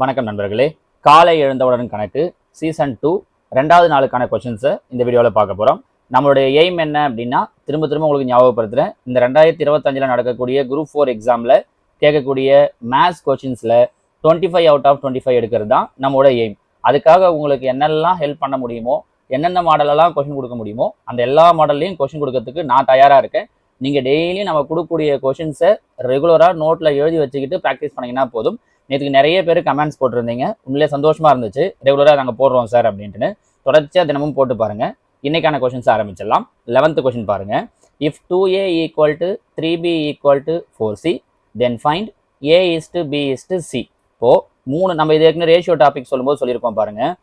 வணக்கம் நண்பர்களே. காலை எழுந்தவுடன் கணக்கு சீசன் டூ ரெண்டாவது நாளுக்கான கொஷின்ஸை இந்த வீடியோவில் பார்க்க போகிறோம் நம்மளுடைய எய்ம் என்ன அப்படின்னா திரும்ப திரும்ப உங்களுக்கு ஞாபகப்படுத்துகிறேன் இந்த ரெண்டாயிரத்தி இருபத்தஞ்சில் நடக்கக்கூடிய குரூப் ஃபோர் எக்ஸாமில் கேட்கக்கூடிய maths கொஷின்ஸில் twenty five out of twenty five எடுக்கிறது தான் நம்மளோட எய்ம் அதுக்காக உங்களுக்கு என்னெல்லாம் ஹெல்ப் பண்ண முடியுமோ என்னென்ன மாடலெல்லாம் கொஷின் கொடுக்க முடியுமோ அந்த எல்லா மாடல்லையும் கொஷின் கொடுக்கறதுக்கு நான் தயாராக இருக்கேன். நீங்கள் டெய்லியும் நம்ம கொடுக்கக்கூடிய கொஷின்ஸை ரெகுலராக நோட்டில் எழுதி வச்சுக்கிட்டு ப்ராக்டிஸ் பண்ணிங்கன்னா போதும். நேற்றுக்கு நிறைய பேர் கமெண்ட்ஸ் போட்டிருந்தீங்க. உண்மையிலே சந்தோஷமாக இருந்துச்சு. ரெகுலராக நாங்கள் போடுறோம் சார் அப்படின்ட்டுன்னு. தொடர்ச்சியாக தினமும் போட்டு பாருங்கள் இன்றைக்கான கொஷின்ஸ் ஆரம்பிச்சிடலாம். லெவன்த்து கொஷின் பாருங்கள் if two A equal to three B equal to four C then find A is to B is to C இப்போது மூணு நம்ம இது ஏற்கனவே ரேஷியோ டாபிக் சொல்லும்போது சொல்லியிருக்கோம் பாருங்கள்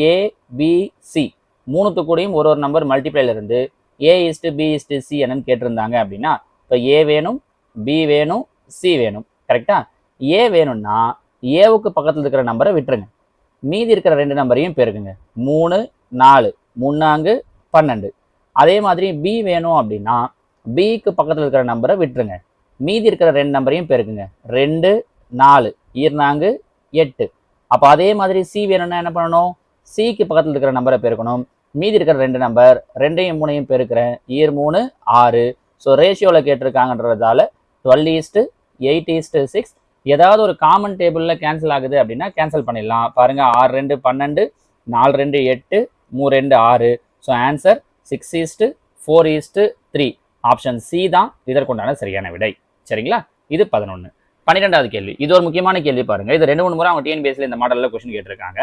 ஏ பி சி மூணுத்து கூடயும் ஒரு ஒரு நம்பர் மல்டிப்ளைல இருந்து A is to B is to C என்னன்னு கேட்டிருந்தாங்க அப்படின்னா இப்போ ஏ வேணும் பி வேணும் சி வேணும். கரெக்டாக ஏ வேணும்னா ஏவுக்கு பக்கத்தில் இருக்கிற நம்பரை விட்டுருங்க. மீதி இருக்கிற ரெண்டு நம்பரையும் பெருக்குங்க. மூணு நாலு முன்னாங்கு பன்னெண்டு. அதே மாதிரி பி வேணும் அப்படின்னா பிக்கு பக்கத்தில் இருக்கிற நம்பரை விட்டுருங்க. மீதி இருக்கிற ரெண்டு நம்பரையும் பெருக்குங்க. ரெண்டு நாலு ஈர்னாங்கு எட்டு. அப்போ அதே மாதிரி சி வேணும்னா என்ன பண்ணணும்? சிக்கு பக்கத்தில் இருக்கிற நம்பரை பெருக்கணும். மீதி இருக்கிற ரெண்டு நம்பர் ரெண்டையும் மூணையும் பெருக்கிறேன். ஈர் மூணு ஆறு. ஸோ ரேஷியோவில் கேட்டிருக்காங்கன்றதால twelve is to eight is to six ஏதாவது ஒரு காமன் டேபிளில் கேன்சல் ஆகுது அப்படின்னா கேன்சல் பண்ணிடலாம். பாருங்கள் ஆறு ரெண்டு பன்னெண்டு நாலு ரெண்டு எட்டு மூணு ரெண்டு ஆறு. So answer six is to four is to three option C தான் இதற்குண்டான சரியான விடை. சரிங்களா? இது பதினொன்று பன்னிரெண்டாவது கேள்வி. இது ஒரு முக்கியமான கேள்வி பாருங்க. இது ரெண்டு மூணு முறை அவங்க டிஎன்பிஎஸ்சியில் இந்த மாடலில் கொஸ்டின் கேட்டிருக்காங்க.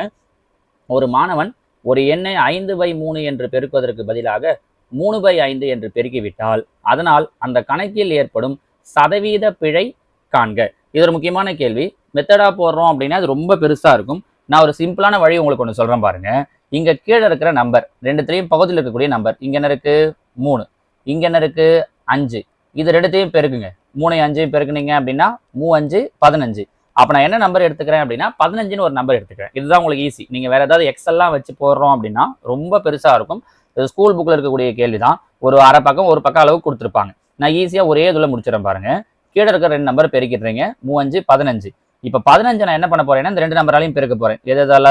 ஒரு மாணவன் ஒரு எண்ணை ஐந்து பை மூணு என்று பெருக்குவதற்கு பதிலாக மூணு பை ஐந்து என்று பெருக்கிவிட்டால் அதனால் அந்த கணக்கில் ஏற்படும் சதவீத பிழை காண்க. இது ஒரு முக்கியமான கேள்வி. மெத்தடாக போடுறோம் அப்படின்னா அது ரொம்ப பெருசாக இருக்கும். நான் ஒரு சிம்பிளான வழி உங்களுக்கு ஒன்று சொல்கிறேன் பாருங்கள் இங்கே கீழே இருக்கிற நம்பர் ரெண்டுத்திலையும் பகுதியில் இருக்கக்கூடிய நம்பர் இங்கே என்ன இருக்குது மூணு. இங்கே என்ன இருக்குது அஞ்சு. இது ரெண்டுத்தையும் பெருக்குங்க. மூணு அஞ்சையும் பெருக்குனீங்க அப்படின்னா மூ அஞ்சு பதினஞ்சு. அப்போ நான் என்ன நம்பர் எடுத்துக்கிறேன் அப்படின்னா பதினஞ்சுன்னு ஒரு நம்பர் எடுத்துக்கிறேன். இதுதான் உங்களுக்கு ஈஸி நீங்கள் வேறு ஏதாவது எக்ஸெல்லாம் வச்சு போடுறோம் அப்படின்னா ரொம்ப பெருசாக இருக்கும். இது ஸ்கூல் புக்கில் இருக்கக்கூடிய கேள்வி தான் ஒரு அரை பக்கம் ஒரு பக்கம் அளவு கொடுத்துருப்பாங்க. நான் ஈஸியாக ஒரே இதில் முடிச்சிடறேன் பாருங்கள் கீழே இருக்கிற ரெண்டு நம்பர் பெருக்கிடுறீங்க. மூவஞ்சு பதினஞ்சு. இப்போ பதினஞ்சு நான் என்ன பண்ண போறேன்னா இந்த ரெண்டு நம்பராலையும் பெருக்க போறேன். எதால?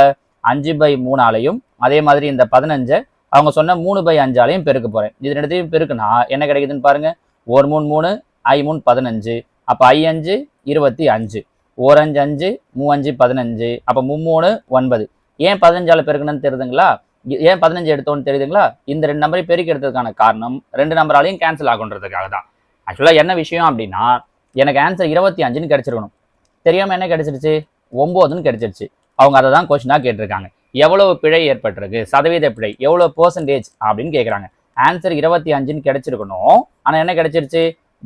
அஞ்சு பை மூணாலையும் அதே மாதிரி இந்த பதினஞ்சை அவங்க சொன்ன மூணு பை அஞ்சாலையும் பெருக்க போறேன். இது ரெண்டுத்தையும் பெருக்குனா என்ன கிடைக்குதுன்னு பாருங்க. ஒரு மூணு மூணு ஐ மூணு பதினஞ்சு. அப்போ ஐ அஞ்சு இருபத்தி அஞ்சு. ஓரஞ்சு அஞ்சு மூவஞ்சு பதினஞ்சு. அப்போ மும்மூணு ஒன்பது. ஏன் பதினஞ்சால பெருக்கணும்னு தெரியுதுங்களா? ஏன் பதினஞ்சு எடுத்தோன்னு தெரியுதுங்களா? இந்த ரெண்டு நம்பரையும் பெருக்கி எடுத்ததுக்கான காரணம் ரெண்டு நம்பராலையும் கேன்சல் ஆகுன்றதுக்காக தான் ஆக்சுவலாக என்ன விஷயம் அப்படின்னா எனக்கு ஆன்சர் இருபத்தி அஞ்சுன்னு கிடச்சிருக்கணும். தெரியாமல் என்ன கிடச்சிருச்சு? ஒம்போதுன்னு கிடச்சிருச்சு. அவங்க அதை தான் கொஸ்டினாக கேட்டிருக்காங்க. எவ்வளவு பிழை ஏற்பட்டிருக்கு? சதவீத பிழை. எவ்வளோ பர்சன்டேஜ் அப்படின்னு கேட்குறாங்க ஆன்சர் இருபத்தி அஞ்சுன்னு கிடைச்சிருக்கணும். ஆனால் என்ன கிடைச்சிருச்சு?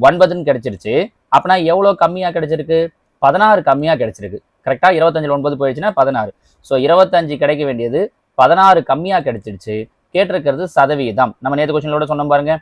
ஒன்பதுன்னு கிடைச்சிருச்சு. அப்படின்னா எவ்வளோ கம்மியாக கிடைச்சிருக்கு? பதினாறு கம்மியாக கிடைச்சிருக்கு. கரெக்டாக இருபத்தஞ்சில் ஒன்பது போயிடுச்சுன்னா பதினாறு. ஸோ இருபத்தஞ்சு கிடைக்க வேண்டியது பதினாறு கம்மியாக கிடைச்சிருச்சு. கேட்டிருக்கிறது சதவீதம். நம்ம நேற்று கொஸ்டினோட சொன்னோம் பாருங்க.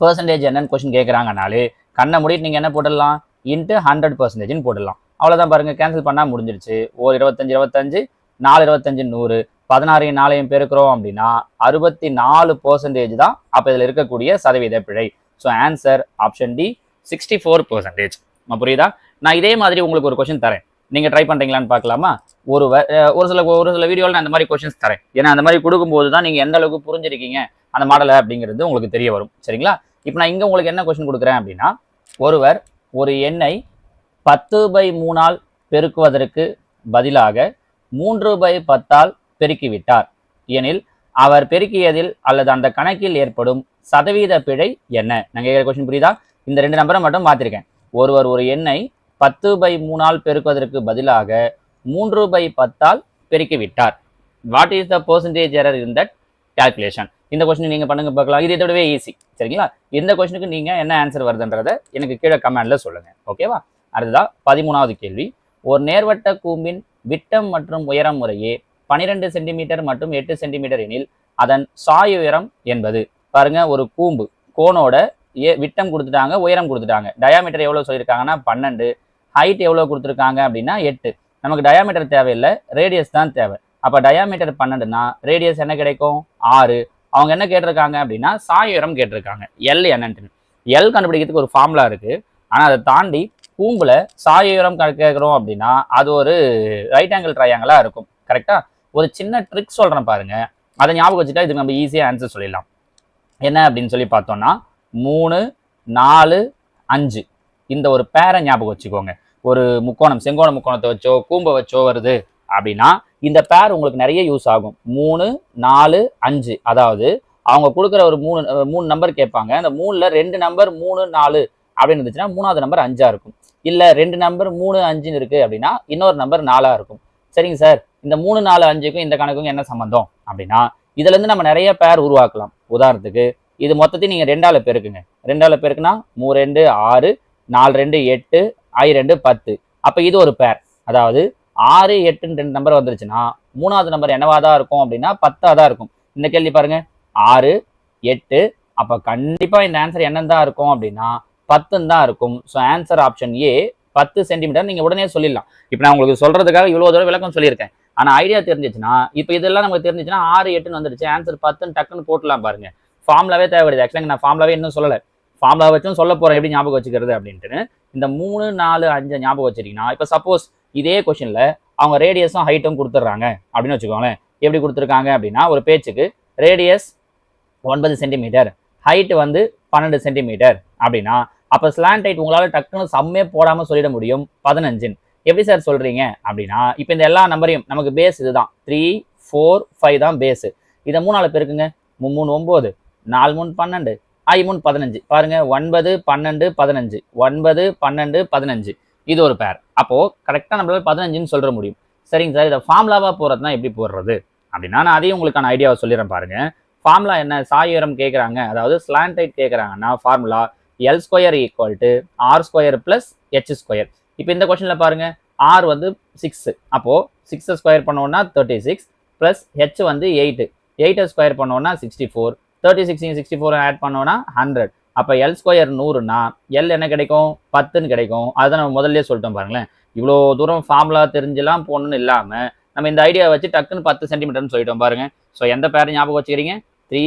பர்சன்டேஜ் என்னன்னு கொஸ்டின் கேட்குறாங்கனாலே கண்ணை மூடிட்டு நீங்கள் என்ன போட்டுடலாம்? இன்ட்டு ஹண்ட்ரட் பர்சன்டேஜ்னு போட்டுடலாம். அவ்வளோதான் பாருங்கள் கேன்சல் பண்ணால் முடிஞ்சிருச்சு. ஒரு இருபத்தஞ்சு இருபத்தஞ்சு நாலு இருபத்தஞ்சு நூறு. பதினாறையும் நாளையும் பெருக்கிறோம் அப்படின்னா அறுபத்தி நாலு பர்சன்டேஜ் தான் அப்போ இதில் இருக்கக்கூடிய சதவீத பிழை. So answer option D sixty four percentage புரியுதா? நான் இதே மாதிரி உங்களுக்கு ஒரு கொஷின் தரேன். நீங்கள் ட்ரை பண்ணுறீங்களான்னு பார்க்கலாமா? ஒரு வ- ஒரு சில ஒரு சில வீடியோவில் நான் அந்த மாதிரி கொஷின்ஸ் தரேன். ஏன்னா அந்த மாதிரி கொடுக்கும்போது தான் நீங்கள் எந்த அளவுக்கு புரிஞ்சிருக்கீங்க அந்த மாடலை அப்படிங்கிறது உங்களுக்கு தெரிய வரும். சரிங்களா? இப்போ நான் இங்கே உங்களுக்கு என்ன கொஷின் கொடுக்குறேன் அப்படின்னா ஒருவர் ஒரு எண்ணை பத்து பை மூணால் பெருக்குவதற்கு பதிலாக மூன்று பை பத்தால் பெருக்கிவிட்டார். எனில் அவர் பெருக்கியதில் அல்லது அந்த கணக்கில் ஏற்படும் சதவீத பிழை என்ன? நாங்கள் கேட்குற கொஸ்டின் புரியுதா? இந்த ரெண்டு நம்பரை மட்டும் மாற்றிருக்கேன் ஒருவர் ஒரு எண்ணை பத்து பை மூணால் பெருக்குவதற்கு பதிலாக மூன்று பை பத்தால் பெருக்கிவிட்டார். What is the percentage error in that calculation இந்த கொஸ்டின் நீங்கள் பண்ணுங்க பார்க்கலாம். இது இதோடவே ஈஸி சரிங்களா? இந்த கொஸ்டினுக்கு நீங்கள் என்ன ஆன்சர் வருதுன்றதை எனக்கு கீழே கமெண்டில் சொல்லுங்கள் ஓகேவா அடுத்ததா பதிமூணாவது கேள்வி. ஒரு நேர்வட்ட கூம்பின் விட்டம் மற்றும் உயரம் முறையே பன்னிரெண்டு சென்டிமீட்டர் மற்றும் எட்டு சென்டிமீட்டர் எனில் அதன் சாய் உயரம் என்பது. பாருங்க ஒரு கூம்பு. கோனோட ஏ விட்டம் கொடுத்துட்டாங்க உயரம் கொடுத்துட்டாங்க. டயாமீட்டர் எவ்வளோ சொல்லியிருக்காங்கன்னா பன்னெண்டு. ஹைட் எவ்வளோ கொடுத்துருக்காங்க அப்படின்னா எட்டு. நமக்கு டயாமீட்டர் தேவையில்லை ரேடியஸ் தான் தேவை. அப்போ டயாமீட்டர் பன்னெண்டுனா ரேடியஸ் என்ன கிடைக்கும்? ஆறு. அவங்க என்ன கேட்டிருக்காங்க அப்படின்னா சாயுரம் கேட்டிருக்காங்க. எல் என்னன்ட்டு எல் கண்டுபிடிக்கிறதுக்கு ஒரு ஃபார்முலா இருக்கு. ஆனால் அதை தாண்டி கூம்புல சாயுரம் கேட்குறோம் அப்படின்னா அது ஒரு ரைட் ஆங்கிள் ட்ரையாங்கிளாக இருக்கும். கரெக்டா ஒரு சின்ன ட்ரிக் சொல்கிறேன் பாருங்க. அதை ஞாபகம் வச்சுட்டா இதுக்கு நம்ம ஈஸியாக ஆன்சர் சொல்லிடலாம். என்ன அப்படின்னு சொல்லி பார்த்தோம்னா மூணு நாலு அஞ்சு. இந்த ஒரு பேரை ஞாபகம் வச்சுக்கோங்க. ஒரு முக்கோணம் செங்கோண முக்கோணத்தை வச்சோ கூம்பை வச்சோ வருது அப்படின்னா இந்த பேர் உங்களுக்கு நிறைய யூஸ் ஆகும். மூணு நாலு அஞ்சு. அதாவது அவங்க கொடுக்குற ஒரு மூணு மூணு நம்பர் கேட்பாங்க. அந்த மூணில் ரெண்டு நம்பர் மூணு நாலு அப்படின்னு இருந்துச்சுன்னா மூணாவது நம்பர் அஞ்சாக இருக்கும். இல்லை ரெண்டு நம்பர் மூணு அஞ்சுன்னு இருக்குது அப்படின்னா இன்னொரு நம்பர் நாலாக இருக்கும். சரிங்க சார் இந்த மூணு நாலு அஞ்சுக்கும் இந்த கணக்குக்கும் என்ன சம்மந்தம் அப்படின்னா இதுலேருந்து நம்ம நிறைய பேர் உருவாக்கலாம். உதாரணத்துக்கு இது மொத்தத்தையும் நீங்கள் ரெண்டாவில் பெருக்குங்க. ரெண்டாவில் பேருக்குன்னா மூ ரெண்டு ஆறு நாலு ரெண்டு எட்டு ஐ ரெண்டு பத்து. அப்போ இது ஒரு பேர் அதாவது ஆறு எட்டுன்னு ரெண்டு நம்பர் வந்துருச்சுன்னா மூணாவது நம்பர் என்னவா தான் இருக்கும் அப்படின்னா பத்தாக தான் இருக்கும். இந்த கேள்வி பாருங்க. ஆறு எட்டு அப்போ கண்டிப்பாக இந்த ஆன்சர் என்னன்னு தான் இருக்கும் அப்படின்னா பத்துன்னு தான் இருக்கும். ஸோ ஆன்சர் ஆப்ஷன் ஏ பத்து சென்டிமீட்டர் நீங்கள் உடனே சொல்லிடலாம். இப்போ நான் உங்களுக்கு சொல்கிறதுக்காக இவ்வளோ தூரம் விளக்கம் சொல்லியிருக்கேன். ஆனால் ஐடியா தெரிஞ்சிச்சுன்னா இப்போ இதெல்லாம் நமக்கு தெரிஞ்சிச்சுன்னா ஆறு எட்டுன்னு வந்துருச்சு. ஆன்சர் பத்துன்னு டக்குன்னு போட்டுலாம் பாருங்க. ஃபார்ம்லாவே தேவைப்படுது. ஆக்சுவலாக நான் ஃபார்ம்லாவே இன்னும் சொல்லலை. ஃபார்ம்லா வச்சும் சொல்ல போகிறேன் எப்படி ஞாபகம் வச்சுக்கிறது அப்படின்ட்டு இந்த மூணு நாலு அஞ்சு ஞாபகம் வச்சிருக்கீங்கன்னா இப்போ சப்போஸ் இதே கொஷனில் அவங்க ரேடியஸும் ஹைட்டும் கொடுத்துட்றாங்க. அப்படின்னு வச்சுக்கோங்களேன். எப்படி கொடுத்துருக்காங்க அப்படின்னா ஒரு பேச்சுக்கு ரேடியஸ் ஒன்பது சென்டிமீட்டர் ஹைட் வந்து பன்னெண்டு சென்டிமீட்டர் அப்படின்னா அப்போ ஸ்லாண்ட் ஹைட் உங்களால் டக்குன்னு செம்மே போடாமல் சொல்லிட முடியும். பதினஞ்சுன்னு. எப்படி சார் சொல்கிறீங்க அப்படின்னா இப்போ இந்த எல்லா நம்பரையும் நமக்கு பேஸ் இதுதான். த்ரீ ஃபோர் ஃபைவ் தான் பேஸு இதை மூணால பேருக்குங்க மூணு ஒம்பது நாலு மூணு பன்னெண்டு. ஐ மூணு பதினஞ்சு. பாருங்கள் ஒன்பது பன்னெண்டு பதினஞ்சு. ஒன்பது பன்னெண்டு பதினஞ்சு. இது ஒரு பேர் அப்போது கரெக்டாக நம்மளால பதினஞ்சுன்னு சொல்ல முடியும். சரிங்க சார் இதை ஃபார்முலாவா போகிறதுனா எப்படி போடுறது? அப்படின்னா நான் அதையும் உங்களுக்கான ஐடியாவை சொல்லிடுறேன் பாருங்கள் ஃபார்முலா என்ன? சாயுரம் கேட்குறாங்க அதாவது ஸ்லாண்டைட் கேட்குறாங்கன்னா formula L square equal to R square plus H square இப்போ இந்த கொஷனில் பாருங்கள் ஆர் வந்து சிக்ஸு அப்போது சிக்ஸை ஸ்கொயர் பண்ணோன்னா தேர்ட்டி சிக்ஸ் ப்ளஸ் ஹெச் வந்து எயிட்டு எயிட்டை ஸ்கொயர் பண்ணோன்னா சிக்ஸ்டி ஃபோர் தேர்ட்டி சிக்ஸ்டின் சிக்ஸ்டி ஃபோர் ஆட் பண்ணோன்னா ஹண்ட்ரட் அப்போ எல் ஸ்கொயர் நூறுனா எல் என்ன கிடைக்கும்? பத்துன்னு கிடைக்கும். அதை நம்ம முதல்ல சொல்லிட்டோம் பாருங்களேன். இவ்வளோ தூரம் ஃபார்முலா தெரிஞ்செல்லாம் போகணும்னு இல்லாமல் நம்ம இந்த ஐடியா வச்சு டக்குன்னு பத்து சென்டிமீட்டர்னு சொல்லிட்டோம் பாருங்க. ஸோ எந்த பேரை ஞாபகம் வச்சுக்கிறீங்க? த்ரீ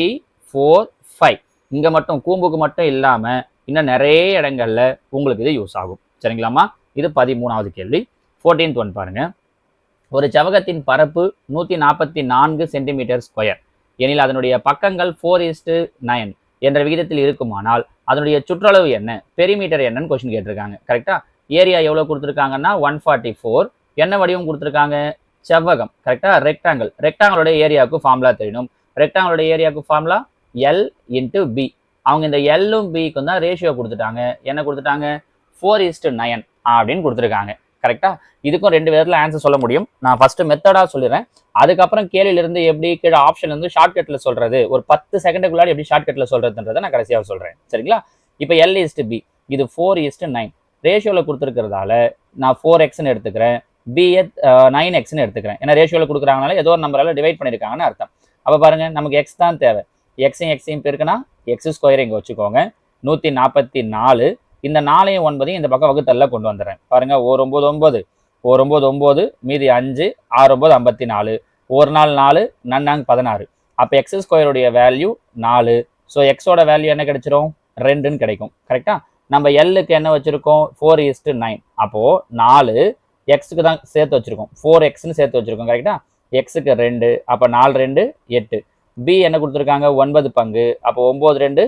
ஃபோர் ஃபைவ் இங்கே மட்டும் கூம்புக்கு மட்டும் இல்லாமல் இன்னும் நிறைய இடங்களில் உங்களுக்கு இது யூஸ் ஆகும். சரிங்களாம்மா? இது பதிமூணாவது கேள்வி. ஃபோர்டீன்த் ஒன் பாருங்க. ஒரு செவகத்தின் பரப்பு நூற்றி நாற்பத்தி நான்கு சென்டிமீட்டர் ஸ்கொயர் எனில் அதனுடைய பக்கங்கள் ஃபோர் இஸ்டு நைன் என்ற விகிதத்தில் இருக்குமானால் அதனுடைய சுற்றளவு என்ன? பெரிமீட்டர் என்னன்னு கொஸ்டின் கேட்டிருக்காங்க. கரெக்டா ஏரியா எவ்வளோ கொடுத்துருக்காங்கன்னா ஒன் ஃபார்ட்டி ஃபோர் என்ன வடிவம் கொடுத்துருக்காங்க? செவ்வகம். கரெக்டா ரெக்டாங்கிள் ரெக்டாங்கிளோட ஏரியாவுக்கு ஃபார்முலா தெரியணும் ரெக்டாங்கிளோட ஏரியாவுக்கு ஃபார்முலா எல் இன்ட்டு பி அவங்க இந்த எல்லும் பிக்கும் தான் ரேஷியோ கொடுத்துட்டாங்க. என்ன கொடுத்துட்டாங்க? ஃபோர் இஸ்டு நயன் அப்படின்னு கொடுத்துருக்காங்க. கரெக்டா இதுக்கும் ரெண்டு விதத்தில் ஆன்சர் சொல்ல முடியும். நான் ஃபர்ஸ்ட் மெத்தடாக சொல்லிடுறேன். அதுக்கப்புறம் கேள்வியிலிருந்து எப்படி கீழே ஆப்ஷன் வந்து ஷார்ட்கட்டில் சொல்றது ஒரு பத்து செகண்டுக்குள்ளாடி எப்படி ஷார்ட்கட்டில் சொல்றதுன்றதை நான் கடைசியாக சொல்றேன். சரிங்களா? இப்போ எல் இஸ்டு பி இது ஃபோர் இஸ்டு நைன் ரேஷியோவில் கொடுத்துருக்கிறதால நான் ஃபோர் எக்ஸ்னு எடுத்துக்கிறேன் பிஏ நைன் எக்ஸ்னு எடுத்துக்கிறேன். ஏன்னா ரேஷியோவில் கொடுக்குறாங்கனால ஏதோ ஒரு நம்பரால் டிவைட் பண்ணியிருக்காங்கன்னு அர்த்தம். அப்போ பாருங்க நமக்கு எக்ஸ் தான் தேவை. எக்ஸையும் எக்ஸையும் பெருக்குனா எக்ஸ் ஸ்கொயர் இங்கே வச்சுக்கோங்க. நூற்றி நாற்பத்தி நாலு இந்த நாலையும் ஒன்பதையும் இந்த பக்கம் வகுத்தல்ல கொண்டு வந்துடுறேன் பாருங்க ஓர் ஒம்பது ஒம்பது ஒரு ஒம்பது ஒம்பது மீதி அஞ்சு ஆறு ஒம்பது ஐம்பத்தி நாலு ஒரு நாள் நாலு நன்னாங்க பதினாறு. அப்போ எக்ஸ் ஸ்கொயருடைய வேல்யூ நாலு. ஸோ எக்ஸோட வேல்யூ என்ன கிடைச்சிரும்? ரெண்டுன்னு கிடைக்கும். கரெக்டா நம்ம எல்லுக்கு என்ன வச்சிருக்கோம்? ஃபோர் இஸ்டு நைன் அப்போது நாலு எக்ஸுக்கு தான் சேர்த்து வச்சிருக்கோம். ஃபோர் எக்ஸ்னு சேர்த்து வச்சிருக்கோம். கரெக்டா எக்ஸுக்கு ரெண்டு அப்போ நாலு ரெண்டு எட்டு. பி என்ன கொடுத்துருக்காங்க? ஒன்பது பங்கு. அப்போ ஒம்பது ரெண்டு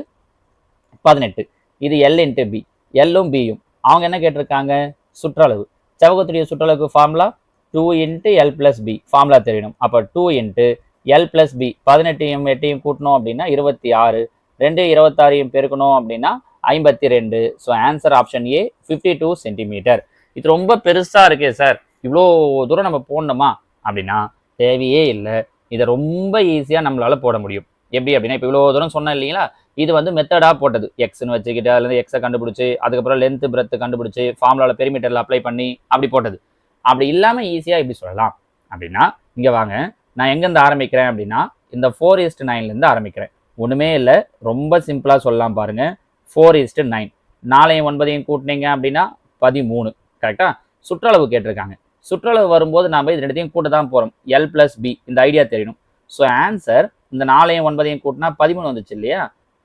பதினெட்டு. இது எல் இன்ட்டு பி எல்லும் பியும் அவங்க என்ன கேட்டிருக்காங்க? சுற்றளவு. செவகத்துடைய சுற்றளவுக்கு formula two into L plus B formula தெரியணும் அப்போ two into L plus B பதினெட்டையும் எட்டையும் கூட்டணும் அப்படின்னா இருபத்தி ஆறு. ரெண்டு இருபத்தாறையும் பெருக்கணும் அப்படின்னா ஐம்பத்தி ரெண்டு. So answer option A fifty two centimetre இது ரொம்ப பெருசாக இருக்கே சார் இவ்வளோ தூரம் நம்ம போடணுமா? அப்படின்னா தேவையே இல்லை. இதை ரொம்ப ஈஸியாக நம்மளால் போட முடியும். எப்படி அப்படின்னா இப்போ இவ்வளோ தூரம் சொன்னேன் இல்லைங்களா? இது வந்து மெத்தடாக போட்டது. எக்ஸ்னு வச்சுக்கிட்டு அதுலேருந்து எக்ஸை கண்டுபிடிச்சி அதுக்கப்புறம் லென்த்து பிரெத்து கண்டுபிடிச்சி ஃபார்முலாவில் பெரிமீட்டரில் அப்ளை பண்ணி அப்படி போட்டது. அப்படி இல்லாமல் ஈஸியாக இப்படி சொல்லலாம். அப்படின்னா இங்கே வாங்க நான் எங்கேருந்து ஆரம்பிக்கிறேன் அப்படின்னா இந்த ஃபோர் இஸ்ட் நைன்லேருந்து ஆரம்பிக்கிறேன். ஒன்றுமே இல்லை ரொம்ப சிம்பிளாக சொல்லலாம் பாருங்கள் ஃபோர் ஈஸ்ட்டு நைன் நாலையும் ஒன்பதையும் கூட்டினீங்க அப்படின்னா பதிமூணு. கரெக்டாக சுற்றளவு கேட்டிருக்காங்க. சுற்றளவு வரும்போது நாம் இது ரெண்டுத்தையும் கூட்ட தான் போகிறோம் எல் ப்ளஸ் பி இந்த ஐடியா தெரியணும் ஸோ ஆன்சர் இந்த நாலையும் ஒன்பதையும் கூட்டினா பதிமூணு வந்துச்சு இல்லையா?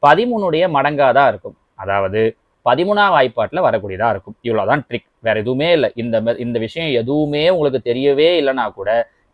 பதிமூணுடைய மடங்காக தான் இருக்கும். அதாவது பதிமூணாம் வாய்ப்பாட்டில் வரக்கூடியதாக இருக்கும். இவ்வளோதான் ட்ரிக் வேற எதுவுமே இல்லை. இந்த இந்த விஷயம் எதுவுமே உங்களுக்கு தெரியவே இல்லைனா கூட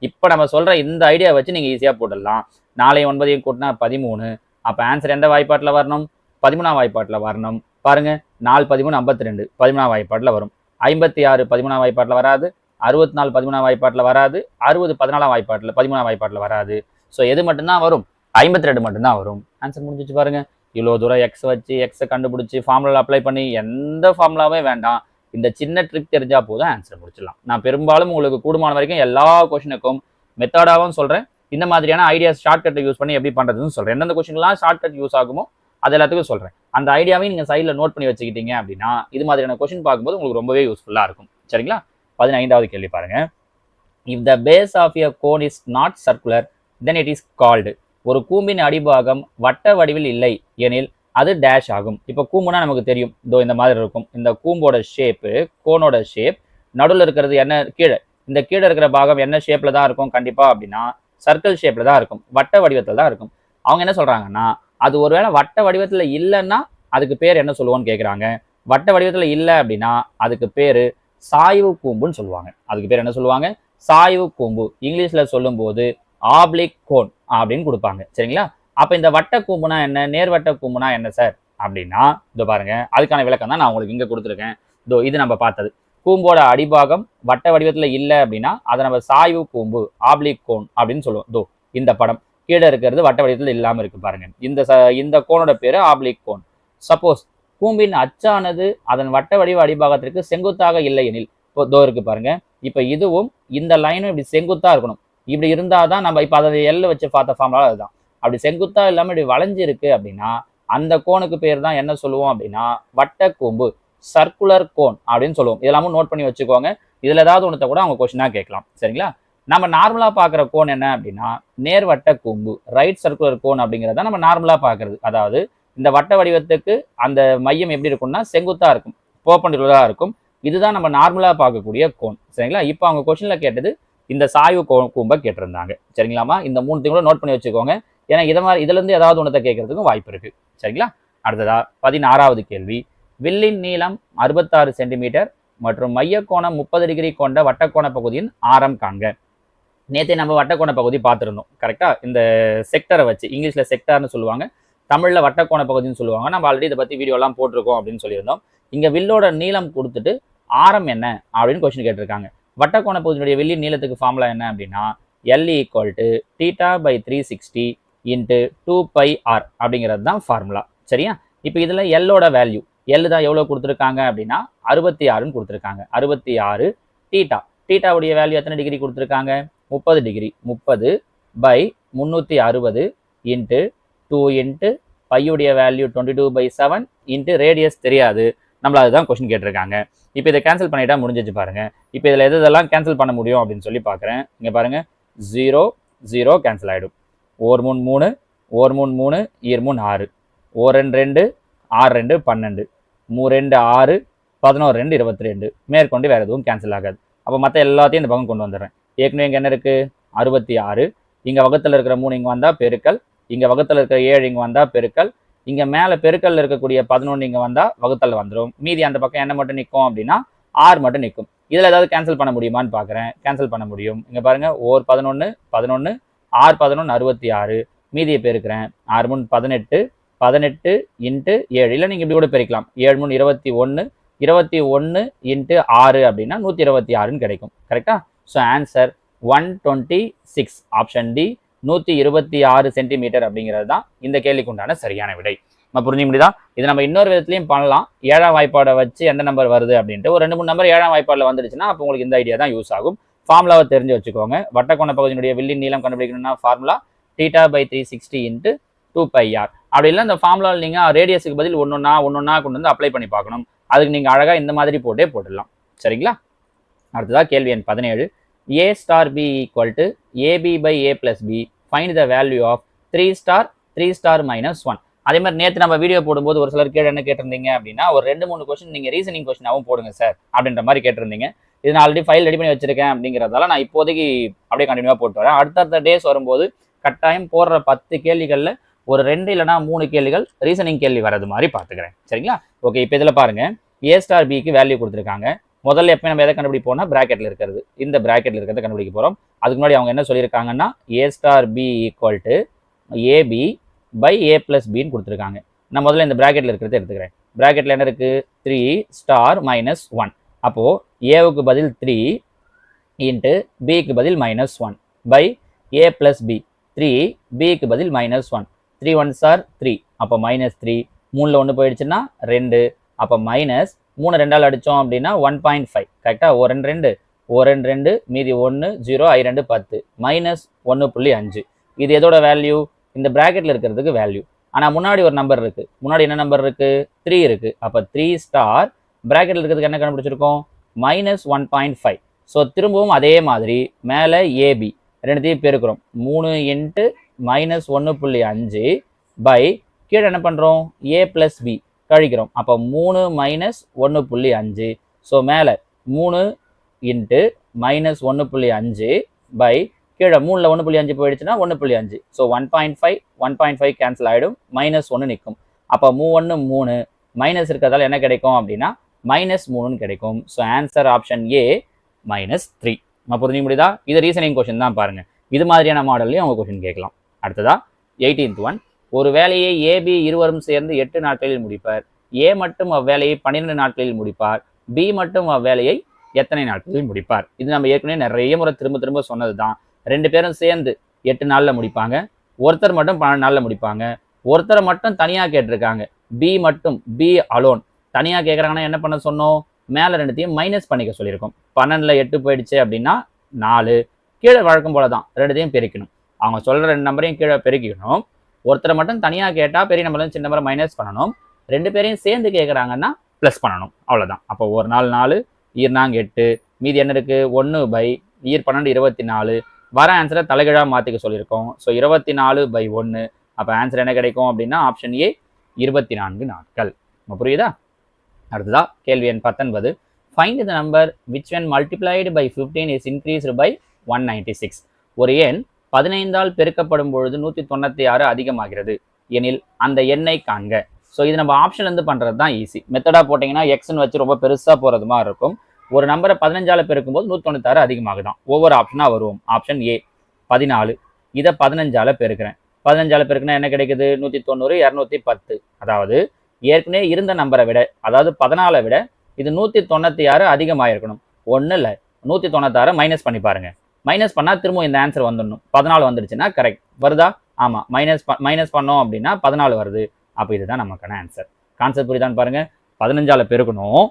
இப்போ நம்ம சொல்கிற இந்த ஐடியா வச்சு நீங்கள் ஈஸியாக போட்டுடலாம். நாளை ஒன்பதையும் கூட்டினா பதிமூணு. அப்போ ஆன்சர் எந்த வாய்ப்பாட்டில் வரணும்? பதிமூணாம் வாய்ப்பாட்டில் வரணும். பாருங்க நாலு பதிமூணு ஐம்பத்தி ரெண்டு பதிமூணாம் வாய்ப்பாட்டில் வரும். ஐம்பத்தி ஆறு பதிமூணாம் வாய்ப்பாட்டில் வராது. அறுபத்தி நாலு பதிமூணாம் வாய்ப்பாட்டில் வராது. அறுபது பதினாலாம் வாய்ப்பாட்டில் பதிமூணாம் வாய்ப்பாட்டில் வராது. ஸோ எது மட்டும்தான் வரும்? ஐம்பத்தி ரெண்டு மட்டும்தான் வரும். ஆன்சர் முடிஞ்சிச்சு பாருங்கள் இவ்வளோ தூரம் எக்ஸ் வச்சு எக்ஸை கண்டுபிடிச்சி ஃபார்முலா அப்ளை பண்ணி எந்த ஃபார்முலாவே வேண்டாம். இந்த சின்ன ட்ரிக் தெரிஞ்சால் போதும் ஆன்சர் முடிச்சிடலாம். நான் பெரும்பாலும் உங்களுக்கு கூடுமான வரைக்கும் எல்லா கொஷினுக்கும் மெத்தடாகவும் சொல்கிறேன் இந்த மாதிரியான ஐடியாஸ் ஷார்ட்கட்டை யூஸ் பண்ணி எப்படி பண்ணுறதுன்னு சொல்கிறேன் எந்தெந்த கொஷின்லாம் ஷார்ட்கட் யூஸ் ஆகுமோ அது எல்லாத்துக்கும் சொல்கிறேன் அந்த ஐடியாவையும் நீங்கள் சைடில் நோட் பண்ணி வச்சுக்கிட்டீங்க அப்படின்னா இது மாதிரியான கொஷின் பார்க்கும்போது உங்களுக்கு ரொம்பவே யூஸ்ஃபுல்லாக இருக்கும். சரிங்களா? பதினைந்தாவது கேள்வி பாருங்கள் if the base of a cone is not circular then it is called ஒரு கூம்பின் அடிபாகம் வட்ட வடிவில் இல்லை எனில் அது டேஷ் ஆகும். இப்போ கூம்புனா நமக்கு தெரியும் இதோ இந்த மாதிரி இருக்கும். இந்த கூம்போட ஷேப்பு கோனோட ஷேப் நடுவில் இருக்கிறது என்ன கீழே. இந்த கீழே இருக்கிற பாகம் என்ன ஷேப்பில் தான் இருக்கும் கண்டிப்பாக அப்படின்னா சர்க்கிள் ஷேப்பில் தான் இருக்கும். வட்ட வடிவத்தில் தான் இருக்கும். அவங்க என்ன சொல்கிறாங்கன்னா அது ஒருவேளை வட்ட வடிவத்தில் இல்லைன்னா அதுக்கு பேர் என்ன சொல்லுவோன்னு கேட்குறாங்க வட்ட வடிவத்தில் இல்லை அப்படின்னா அதுக்கு பேர் சாய்வு கூம்புன்னு சொல்லுவாங்க. அதுக்கு பேர் என்ன சொல்லுவாங்க? சாய்வு கூம்பு. இங்கிலீஷில் சொல்லும்போது ஆப்ளிக் கோன் அப்படின்னு கொடுப்பாங்க. சரிங்களா? அப்போ இந்த வட்ட கூம்புனா என்ன? நேர்வட்ட கூம்புனா என்ன சார் அப்படின்னா இதோ பாருங்க அதுக்கான விளக்கம் தான் நான் உங்களுக்கு இங்கே கொடுத்துருக்கேன். இதோ இது நம்ம பார்த்தது. கூம்போட அடிபாகம் வட்ட வடிவத்தில் இல்லை அப்படின்னா அதை நம்ம சாய்வு கூம்பு ஆப்ளிக் கோன் அப்படின்னு சொல்லுவோம். இதோ இந்த படம். கீழே இருக்கிறது வட்ட வடிவத்தில் இல்லாமல் இருக்கு பாருங்க. இந்த ச இந்த கோனோட பேர் ஆப்ளிக் கோன் சப்போஸ் கூம்பின் அச்சானது அதன் வட்ட வடிவ அடிபாகத்திற்கு செங்குத்தாக இல்லை எனில் இப்போ இதோ இருக்கு பாருங்க. இப்போ இதுவும் இந்த லைனும் இப்படி செங்குத்தாக இருக்கணும். இப்படி இருந்தால் தான் நம்ம இப்போ அதை எல்ல வச்சு பார்த்த ஃபார்முலா அதுதான். அப்படி செங்குத்தா இல்லாமல் இப்படி வளைஞ்சிருக்கு அப்படின்னா அந்த கோனுக்கு பேர் தான் என்ன சொல்லுவோம் அப்படின்னா வட்ட கூம்பு சர்க்குலர் கோன் அப்படின்னு சொல்லுவோம். இதெல்லாமும் நோட் பண்ணி வச்சுக்கோங்க. இதில் ஏதாவது ஒன்றத்தை கூட அவங்க கொஸ்டினாக கேட்கலாம். சரிங்களா? நம்ம நார்மலாக பார்க்குற கோன் என்ன அப்படின்னா நேர்வட்ட கூம்பு ரைட் சர்க்குலர் கோன் அப்படிங்கிறத நம்ம நார்மலாக பார்க்குறது. அதாவது இந்த வட்ட வடிவத்துக்கு அந்த மையம் எப்படி இருக்கும்னா செங்குத்தாக இருக்கும் போப்பண்டுலராக இருக்கும். இதுதான் நம்ம நார்மலாக பார்க்கக்கூடிய கோன் சரிங்களா? இப்போ அவங்க கொஷினில் கேட்டது இந்த சாய்வு கோ கூம்பை கேட்டிருந்தாங்க. சரிங்களாமா இந்த மூணு கூட நோட் பண்ணி வச்சுக்கோங்க. ஏன்னா இதை மாதிரி இதுலேருந்து ஏதாவது ஒன்றத்தை கேட்கறதுக்கும் வாய்ப்பு இருக்குது சரிங்களா? அடுத்ததா பதினாறாவது கேள்வி. வில்லின் நீளம் அறுபத்தாறு சென்டிமீட்டர் மற்றும் மையக்கோணம் முப்பது டிகிரி கொண்ட வட்டக்கோண பகுதியின் ஆரம் காண்க. நேற்று நம்ம வட்டக்கோண பகுதி பார்த்துருந்தோம். கரெக்டாக இந்த செக்டரை வச்சு இங்கிலீஷில் செக்டார்னு சொல்லுவாங்க. தமிழில் வட்டக்கோண பகுதின்னு சொல்லுவாங்க. நம்ம ஆல்ரெடி இதை பற்றி வீடியோலாம் போட்டிருக்கோம் அப்படின்னு சொல்லியிருந்தோம். இங்கே வில்லோட நீளம் கொடுத்துட்டு ஆரம் என்ன? அப்படின்னு கொஸ்டின் கேட்டிருக்காங்க. வட்டக்கோண பகுதியினுடைய வெள்ளி நீளத்துக்கு ஃபார்முலா என்ன அப்படின்னா L equal to theta by three sixty into two pi R அப்படிங்கிறது தான் ஃபார்முலா சரியா? இப்போ இதில் எல்லோட வேல்யூ எல் தான் எவ்வளோ கொடுத்துருக்காங்க அப்படின்னா அறுபத்தி ஆறுன்னு கொடுத்துருக்காங்க. அறுபத்தி ஆறு டீட்டா டீட்டாவுடைய வேல்யூ எத்தனை டிகிரி கொடுத்துருக்காங்க? முப்பது டிகிரி முப்பது பை முந்நூற்றி அறுபது into two into பையுடைய value twenty two by seven into radius தெரியாது. நம்மள அதுதான் கொஸ்டின் கேட்டிருக்காங்க. இப்போ இதை கேன்சல் பண்ணிட்டா முடிஞ்சிச்சு பாருங்க. இப்போ இதில் எது இதெல்லாம் கேன்சல் பண்ண முடியும் அப்படின்னு சொல்லி பார்க்குறேன் இங்கே பாருங்க. ஜீரோ ஜீரோ கேன்சல் ஆகிடும் ஓர் மூணு மூணு ஓர் மூணு மூணு ஈர் மூணு ஆறு. ஓர் ரெண்டு ரெண்டு ஆறு ரெண்டு பன்னெண்டு. மூ ரெண்டு ஆறு பதினோரு ரெண்டு இருபத்தி ரெண்டு. மேற்கொண்டு வேறு எதுவும் கேன்சல் ஆகாது. அப்போ மற்ற எல்லாத்தையும் இந்த பக்கம் கொண்டு வந்துடுறேன். ஏற்கனவே இங்கே என்ன இருக்குது அறுபத்தி ஆறு. இங்கே வகத்தில் இருக்கிற மூணு இங்கே வந்தால் பெருக்கல். இங்கே வகத்தில் இருக்கிற ஏழு இங்கே வந்தால் பெருக்கல். இங்கே மேலே பெருக்கல்ல இருக்கக்கூடிய பதினொன்று இங்கே வந்தால் வகுத்தல் வந்துடும் மீதி அந்த பக்கம் என்ன மட்டும் நிற்கும் அப்படின்னா ஆறு மட்டும் நிற்கும் இதில் ஏதாவது கேன்சல் பண்ண முடியுமான்னு பார்க்குறேன் கேன்சல் பண்ண முடியும். இங்கே பாருங்கள் ஓர் பதினொன்று பதினொன்று ஆறு பதினொன்று அறுபத்தி ஆறு. மீதியை பெருக்கிறேன். ஆறு மூணு பதினெட்டு பதினெட்டு இன்ட்டு ஏழு. இல்லை நீங்கள் இப்படி கூட பெருக்கலாம். ஏழு மூணு இருபத்தி ஒன்று இருபத்தி ஒன்று இன்ட்டு ஆறு அப்படின்னா நூற்றி இருபத்தி ஆறுன்னு கிடைக்கும். கரெக்டாக so answer one twenty six option D நூற்றி இருபத்தி ஆறு சென்டிமீட்டர் அப்படிங்கிறது தான் இந்த கேள்விக்கு உண்டான சரியான விடை. நம்ம புரிஞ்சு முடியுதா? இது நம்ம இன்னொரு விதத்துலையும் பண்ணலாம். ஏழாம் வாய்ப்பாடை வச்சு எந்த நம்பர் வருது அப்படின்ட்டு. ஒரு ரெண்டு மூணு நம்பர் ஏழாம் வாய்ப்பாடில் வந்துடுச்சுன்னா அப்போ உங்களுக்கு இந்த ஐடியா தான் யூஸ் ஆகும். ஃபார்முலாவை தெரிஞ்சு வச்சுக்கோங்க. வட்டக்கோண பகுதியினுடைய வில்லின் நீளம் கண்டுபிடிக்கணும்னா formula theta by three sixty into two pi R அப்படி இல்லை அந்த ஃபார்முலாவில் நீங்கள் ரேடியஸுக்கு பதில் ஒன்றொன்னா ஒன்றொன்னா கொண்டு வந்து அப்ளை பண்ணி பார்க்கணும். அதுக்கு நீங்கள் அழகாக இந்த மாதிரி போட்டே போட்டுடலாம். சரிங்களா? அடுத்ததாக கேள்வி எண் பதினேழு. A star B equal to AB by A plus B find the value of three star three star minus one அதே மாதிரி நேற்று நம்ம வீடியோ போடும்போது ஒரு சிலர் கேட்டு என்ன கேட்டிருந்தீங்க அப்படின்னா ஒரு ரெண்டு மூணு கொஸ்டின் நீங்கள் ரீசனிங் கொஸ்டினாகவும் போடுங்க சார் அப்படின்ற மாதிரி கேட்டிருந்தீங்க. இது நான் ஆல்ரெடி ஃபைல் ரெடி பண்ணி வச்சிருக்கேன் அப்படிங்கிறதால நான் இப்போதைக்கு அப்படியே கண்டினியூவாக போட்டு வரேன். அடுத்தடுத்த டேஸ் வரும்போது கட்டாயம் போடுற பத்து கேள்விகளில் ஒரு ரெண்டு இல்லைனா மூணு கேள்விகள் ரீசனிங் கேள்வி வர்றது மாதிரி பார்த்துக்கிறேன். சரிங்களா? ஓகே இப்போ இதில் பாருங்கள் ஏ ஸ்டார் பிக்கு வேல்யூ கொடுத்துருக்காங்க. முதல்ல எப்போ நம்ம எதை கண்டுபிடிப்போம்னா ப்ராக்கெட்டில் இருக்கிறது. இந்த ப்ராக்கெட்டில் இருக்கிறத கண்டுபிடிக்க போகிறோம் அதுக்கு முன்னாடி அவங்க என்ன சொல்லியிருக்காங்கன்னா A star B equal to AB by A plus பின்னு கொடுத்துருக்காங்க. நான் முதல்ல இந்த ப்ராக்கெட்டில் இருக்கிறத எடுத்துக்கிறேன். ப்ராக்கெட்டில் என்ன இருக்குது த்ரீ ஸ்டார் மைனஸ் ஒன் அப்போது ஏவுக்கு பதில் த்ரீ இன்ட்டு பிக்கு பதில் minus one by A plus B three பிக்கு பதில் minus one three one star three அப்போ மைனஸ் த்ரீ மூணில் ஒன்று போயிடுச்சுன்னா ரெண்டு. அப்போ மைனஸ் மூணு ரெண்டால் அடித்தோம் அப்படின்னா ஒன் பாயிண்ட் ஃபைவ் கரெக்டாக ஒரு ரெண்டு ரெண்டு. ஒரு ரெண்டு ரெண்டு மீதி ஒன்று ஜீரோ ஐ ரெண்டு பத்து. மைனஸ் ஒன்று புள்ளி அஞ்சு. இது எதோட வேல்யூ இந்த ப்ராக்கெட்டில் இருக்கிறதுக்கு வேல்யூ ஆனால் முன்னாடி ஒரு நம்பர் இருக்குது முன்னாடி என்ன நம்பர் இருக்குது த்ரீ இருக்குது அப்போ த்ரீ ஸ்டார் ப்ராக்கெட்டில் இருக்கிறதுக்கு என்ன கண்டுபிடிச்சிருக்கோம்? Minus one point five so திரும்பவும் அதே மாதிரி மேலே ஏபி ரெண்டுத்தையும் பெருக்கிறோம். மூணு இன்ட்டு மைனஸ் ஒன்று புள்ளி அஞ்சு பை கீழே என்ன பண்ணுறோம் ஏ ப்ளஸ் பி கழிக்கிறோம். அப்போ மூணு மைனஸ் ஒன்று புள்ளி அஞ்சு. ஸோ மேலே மூணு இன்ட்டு மைனஸ் ஒன்று புள்ளி அஞ்சு பை கீழே மூணில் ஒன்று புள்ளி அஞ்சு போயிடுச்சுன்னா ஒன்று புள்ளி அஞ்சு. So one point five one point five cancel ஆகிடும் மைனஸ் ஒன்று நிற்கும். அப்போ மூ ஒன்று மூணு. மைனஸ் இருக்கிறதால என்ன கிடைக்கும் அப்படின்னா மைனஸ் மூணுன்னு கிடைக்கும். So answer option A minus three நம்ம புரிஞ்சு முடியுதா? இது ரீசனிங் கொஷின் தான் பாருங்கள் இது மாதிரியான மாடல்லையும் அவங்க கொஷின் கேட்கலாம். அடுத்ததா எயிட்டீன்த் ஒன் ஒரு வேலையை ஏபி இருவரும் சேர்ந்து எட்டு நாட்களில் முடிப்பார். ஏ மட்டும் அவ்வேலையை பன்னிரெண்டு நாட்களில் முடிப்பார். பி மட்டும் அவ்வேலையை எத்தனை நாட்களில் முடிப்பார்? இது நம்ம ஏற்கனவே நிறைய முறை திரும்ப திரும்ப சொன்னது தான் ரெண்டு பேரும் சேர்ந்து எட்டு நாளில் முடிப்பாங்க. ஒருத்தர் மட்டும் பன்னெண்டு நாளில் முடிப்பாங்க. ஒருத்தரை மட்டும் தனியாக கேட்டிருக்காங்க. பி மட்டும் பி அலோன் தனியாக கேட்குறாங்கன்னா என்ன பண்ண சொன்னோம்? மேலே ரெண்டுத்தையும் மைனஸ் பண்ணிக்க சொல்லியிருக்கோம். பன்னெண்டில் எட்டு போயிடுச்சு அப்படின்னா நாலு. கீழே வழக்கம் போல தான் ரெண்டுத்தையும் பெருக்கணும். அவங்க சொல்கிற ரெண்டு நம்பரையும் கீழே பெருக்கிக்கணும். ஒருத்தரை மட்டும் தனியாக கேட்டால் பெரிய நம்பர்லேருந்து சின்ன நம்பரை மைனஸ் பண்ணணும். ரெண்டு பேரையும் சேர்ந்து கேட்குறாங்கன்னா ப்ளஸ் பண்ணணும். அவ்வளோதான் அப்போ ஒரு நாள் நாலு ஈர்னாங்க எட்டு மீதி என்ன இருக்குது ஒன்று பை ஈர் பன்னெண்டு இருபத்தி நாலு. வர ஆன்சரை தலைகீழாக மாற்றிக்க சொல்லியிருக்கோம். ஸோ இருபத்தி நாலு பை ஒன்று அப்போ ஆன்சர் என்ன கிடைக்கும் அப்படின்னா ஆப்ஷன் ஏ இருபத்தி நான்கு நாட்கள். நம்ம புரியுதா? அடுத்ததா கேள்வி எண் பத்தொன்பது. Find the number which when multiplied by fifteen is increased by one ninety six ஒரு எண் பதினைந்தால் பெருக்கப்படும் பொழுது நூற்றி தொண்ணூற்றி ஆறு அதிகமாகிறது. எனில் அந்த எண்ணை காண்க. ஸோ இது நம்ம ஆப்ஷன்லேருந்து பண்ணுறது தான் ஈஸி மெத்தடாக போட்டிங்கன்னா எக்ஸ்னு வச்சு ரொம்ப பெருசாக போகிறது மாதிரி இருக்கும். ஒரு நம்பரை பதினஞ்சால் பெருக்கும்போது நூற்றி தொண்ணூத்தாறு அதிகமாகுதான். ஒவ்வொரு ஆப்ஷனாக வருவோம். ஆப்ஷன் ஏ பதினாலு. இதை பதினஞ்சால் பெருக்கிறேன். பதினஞ்சால் பெருக்குனா என்ன கிடைக்குது? நூற்றி தொண்ணூறு இரநூத்தி பத்து. அதாவது ஏற்கனவே இருந்த நம்பரை விட அதாவது பதினாலை விட இது நூற்றி தொண்ணூற்றி ஆறு அதிகமாயிருக்கணும். ஒன்றும் இல்லை நூற்றி தொண்ணூத்தாறு மைனஸ் பண்ணி பாருங்கள் மைனஸ் பண்ணால் திரும்ப இந்த ஆன்சர் வந்துடணும். பதினாலு வந்துடுச்சுன்னா கரெக்ட் வருதா? ஆமாம் மைனஸ் மைனஸ் பண்ணோம் அப்படின்னா பதினாலு வருது. அப்போ இதுதான் நமக்கான ஆன்சர் கான்செப்ட் புரியுதான்னு பாருங்கள் பதினஞ்சால பெருக்கணும்.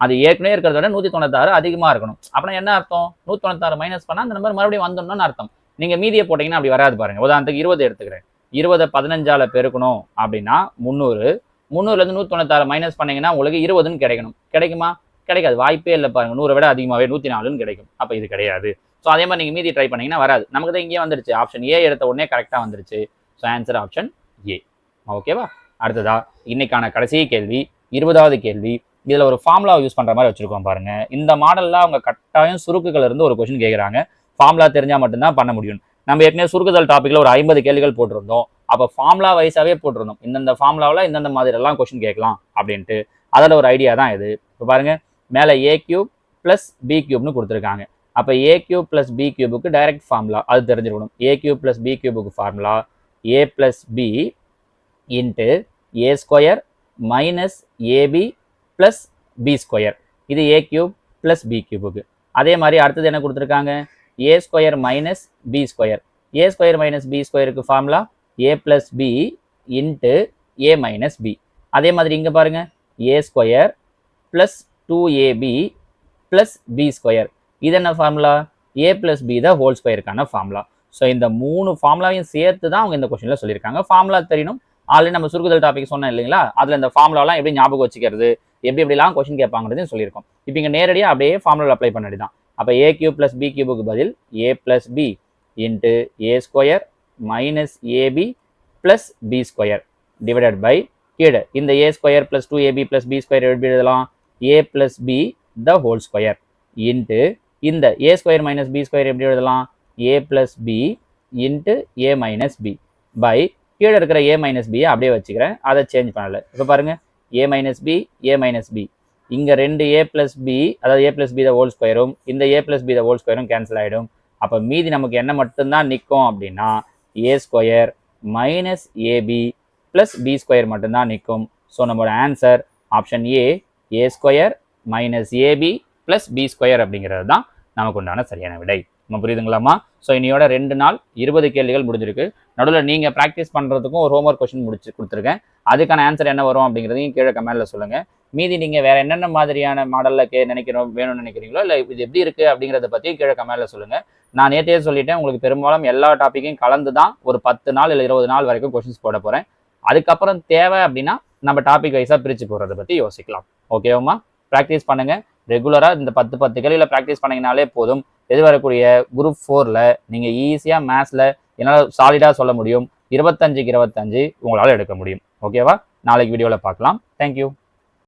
அது ஏற்கனவே இருக்கிறத விட நூற்றி தொண்ணூத்தாறு அதிகமாக இருக்கணும். அப்புறம் என்ன அர்த்தம்? நூற்றி தொண்ணூத்தாறு மைனஸ் பண்ணால் அந்த நம்பர் மறுபடியும் வந்துடணும்னு அர்த்தம். நீங்கள் மீதியை போட்டிங்கன்னா அப்படி வராது பாருங்கள் உதாரணத்துக்கு இருபது எடுத்துக்கிறேன். இருபதை பதினஞ்சால பெருக்கணும் அப்படின்னா முந்நூறு. முந்நூறுலேருந்து நூற்றி தொண்ணூத்தாறு மைனஸ் பண்ணிங்கன்னா உங்களுக்கு இருபதுன்னு கிடைக்கணும். கிடைக்குமா? கிடைக்காது. வாய்ப்பே இல்லை பாருங்கள் நூறை விட அதிகமாகவே நூற்றி நாலுன்னு கிடைக்கும். அப்போ இது கிடையாது. ஸோ அதே மாதிரி நீங்கள் மீதி ட்ரை பண்ணிங்கன்னா வராது. நமக்கு தான் இங்கேயே வந்துருச்சு. ஆப்ஷன் ஏ எடுத்த உடனே கரெக்டாக வந்துருச்சு. ஸோ ஆன்சர் ஆப்ஷன் ஏ ஓகேவா அடுத்ததா இன்னைக்கான கடைசி கேள்வி இருபதாவது கேள்வி. இதில் ஒரு ஃபார்முலா யூஸ் பண்ணுற மாதிரி வச்சுருக்கோம் பாருங்க. இந்த மாடலில் அவங்க கட்டாயம் சுருக்குகள் இருந்து ஒரு கொஷின் கேட்குறாங்க ஃபார்முலா தெரிஞ்சால் மட்டும்தான் பண்ண முடியும். நம்ம ஏற்கனவே சுருக்குதல் டாப்பிக்கில் ஒரு ஐம்பது கேள்விகள் போட்டிருந்தோம். அப்போ ஃபார்முலா வைஸாகவே போட்டிருந்தோம். இந்தந்த ஃபார்முலாவில் இந்தந்த மாதிரிலாம் கொஷின் கேட்கலாம் அப்படின்ட்டு. அதில் ஒரு ஐடியா தான் இது. இப்போ பாருங்கள் மேலே ஏ கியூப் ப்ளஸ் பி கியூப்னு கொடுத்துருக்காங்க. அப்போ ஏ கியூப் ப்ளஸ் பி கியூபுக்கு டைரக்ட் ஃபார்முலா அது தெரிஞ்சிருக்கணும். A cube plus B கியூபுக்கு formula A plus B into A square minus AB plus B square இது ஏ கியூப் ப்ளஸ் பி கியூபுக்கு அதே மாதிரி அடுத்தது என்ன கொடுத்துருக்காங்க? A square minus B square A square minus B ஸ்கொயருக்கு formula A plus B into A minus B அதே மாதிரி இங்கே பாருங்கள் A square plus two AB plus B square இது என்ன ஃபார்முலா ஏ ப்ளஸ் பி தான் ஹோல் ஸ்கொயருக்கான ஃபார்முலா ஸோ இந்த மூணு ஃபார்முலாவையும் சேர்த்து தான் அவங்க இந்த கொஸ்டினில் சொல்லியிருக்காங்க. ஃபார்முலா தெரியணும் ஆல்ரெடி நம்ம சுருக்குதல் டாபிக் சொன்னோம் இல்லைங்களா? அதில் இந்த ஃபார்முலாலாம் எப்படி ஞாபகம் வச்சுக்கிறது? எப்படி எப்படிலாம் கொஸ்டின் கேட்பாங்கிறதையும் சொல்லியிருக்கோம். இப்போ இங்கே நேரடியாக அப்படியே ஃபார்முலா அப்ளை பண்ணி தான் அப்போ ஏ கியூ ப்ளஸ் பி கியூபுக்கு பதில் A plus B into A square minus AB plus B square divided by கீழே. இந்த A square plus two AB plus B square எப்படி எழுதலாம்? A plus B the whole square into இந்த A square minus B square எப்படி எழுதலாம்? A plus B into A minus B by கீழே இருக்கிற ஏ minus பியை அப்படியே வச்சுக்கிறேன். அதை சேஞ்ச் பண்ணலை. இப்போ பாருங்கள் A minus B A minus B இங்கே ரெண்டு ஏ ப்ளஸ் பி அதாவது A plus B the whole ஸ்கொயரும் இந்த A plus B the whole ஸ்கொயரும் cancel ஆகிடும் அப்போ மீதி நமக்கு என்ன மட்டும்தான் நிற்கும் அப்படின்னா A square minus AB plus B square மட்டும்தான் நிற்கும் ஸோ நம்மளோட answer option A A square minus AB plus B square அப்படிங்கிறது தான் நமக்கு உண்டான சரியான விடை. நம்ம புரியுதுங்களாம்மா? ஸோ இன்னையோட ரெண்டு நாள் இருபது கேள்விகள் முடிஞ்சிருக்கு. நடுவில் நீங்கள் ப்ராக்டிஸ் பண்ணுறதுக்கும் ஒரு ஹோம்ஒர்க் கொஷின் முடிச்சு கொடுத்துருக்கேன். அதுக்கான ஆன்சர் என்ன வரும் அப்படிங்கிறதையும் கீழே கமெண்ட்டில் சொல்லுங்கள் மீதி நீங்கள் வேறு என்னென்ன மாதிரியான மாடலில் கே நினைக்கிறோம் வேணும்னு நினைக்கிறீங்களோ இல்லை இது எப்படி இருக்குது அப்படிங்கிறத பற்றியும் கீழே கமெண்ட்டில் சொல்லுங்கள் நான் நேற்றே சொல்லிட்டேன் உங்களுக்கு பெரும்பாலும் எல்லா டாப்பிக்கையும் கலந்து தான் ஒரு பத்து நாள் இல்லை இருபது நாள் வரைக்கும் கொஷின்ஸ் போட போகிறேன் அதுக்கப்புறம் தேவை அப்படின்னா நம்ம டாபிக் வைஸாக பிரித்து போடுறத பற்றி யோசிக்கலாம். ஓகேவாம்மா ப்ராக்டிஸ் பண்ணுங்கள் ரெகுலராக இந்த பத்து பத்து கேள்வியில் ப்ராக்டிஸ் பண்ணிங்கனாலே போதும். எது வரக்கூடிய குரூப் ஃபோரில் நீங்கள் ஈஸியாக மேத்ஸில் என்னால் சாலிடாக சொல்ல முடியும். இருபத்தஞ்சுக்கு இருபத்தஞ்சு உங்களால் எடுக்க முடியும். ஓகேவா நாளைக்கு வீடியோவில் பார்க்கலாம். தேங்க்யூ